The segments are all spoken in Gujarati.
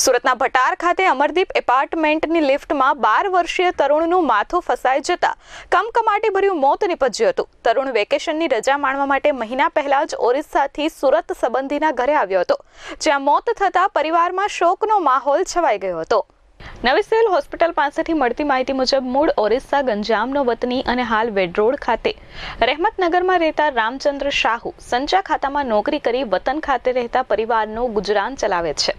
સુરતના ભટાર ખાતે અમરદીપ એપાર્ટમેન્ટની લિફ્ટમાં બાર વર્ષીય તરુણનું માથું ફસાઈ જતા કમકમાટી ભર્યું મોત નીપજ્યું હતું. તરુણ વેકેશનની રજા માણવા માટે મહિના પહેલા જ ઓરિસ્સાથી સુરત સંબંધીના ઘરે આવ્યો હતો, જ્યાં મોત થતાં પરિવારમાં શોકનો માહોલ છવાઈ ગયો હતો. નવી હોસ્પિટલ પાસેથી મળતી માહિતી મુજબ મૂળ ઓરિસ્સા ગંજામનો વતની અને હાલ વેડરોડ ખાતે રહેમતનગરમાં રહેતા રામચંદ્ર શાહુ સંચા ખાતામાં નોકરી કરી વતન ખાતે રહેતા પરિવારનું ગુજરાન ચલાવે છે.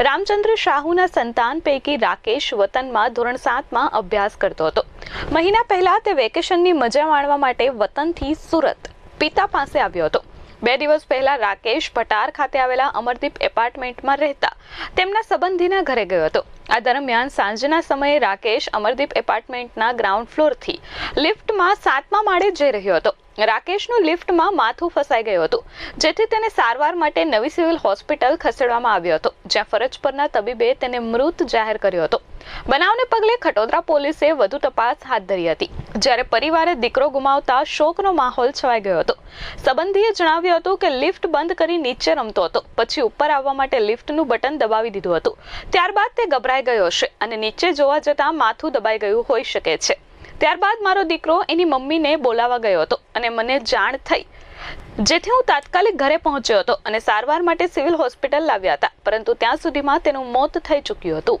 રામચંદ્ર શાહુના સંતાન પૈકી રાકેશ વતનમાં ધોરણ સાતમાં અભ્યાસ કરતો હતો. મહિના પહેલા તે વેકેશનની મજા માણવા માટે વતનથી સુરત પિતા પાસે આવ્યો હતો. બે દિવસ પહેલા રાકેશ ભટાર ખાતે આવેલા અમરદીપ એપાર્ટમેન્ટમાં રહેતા તેમના સંબંધીના ઘરે ગયો હતો. આ દરમિયાન સાંજના સમયે રાકેશ અમરદીપ એપાર્ટમેન્ટના ગ્રાઉન્ડ ફ્લોરથી લિફ્ટમાં સાતમા માળે જઈ રહ્યો હતો. રાકેશનું લિફ્ટમાં માથું ફસાઈ ગયું હતું, જેથી તેને સારવાર માટે નવી સિવિલ હોસ્પિટલ ખસેડવામાં આવ્યો હતો, જ્યાં ફરજ પરના તબીબે તેને મૃત જાહેર કર્યો હતો. બનાવને પગલે ખટોદરા પોલીસે વધુ તપાસ હાથ ધરી હતી. જ્યારે પરિવારે દીકરો ગુમાવતા શોકનો માહોલ છવાઈ ગયો હતો. સંબંધીએ જણાવ્યું હતું કે લિફ્ટ બંધ કરી નીચે રમતો હતો. પછી ઉપર આવવા માટે લિફ્ટનું બટન દબાવી દીધું હતું. ત્યારબાદ તે ગભરાઈ ગયો હશે અને નીચે જોવા જતાં માથું દબાઈ ગયું હોઈ શકે છે. ત્યારબાદ મારો દીકરો એની મમ્મીને બોલાવવા ગયો હતો અને મને જાણ થઈ. જેથી હું તાત્કાલિક ઘરે પહોંચ્યો હતો અને સારવાર માટે સિવિલ હોસ્પિટલ લાવ્યા હતા. પરંતુ ત્યાં સુધીમાં તેનું મોત થઈ ચૂક્યું હતું.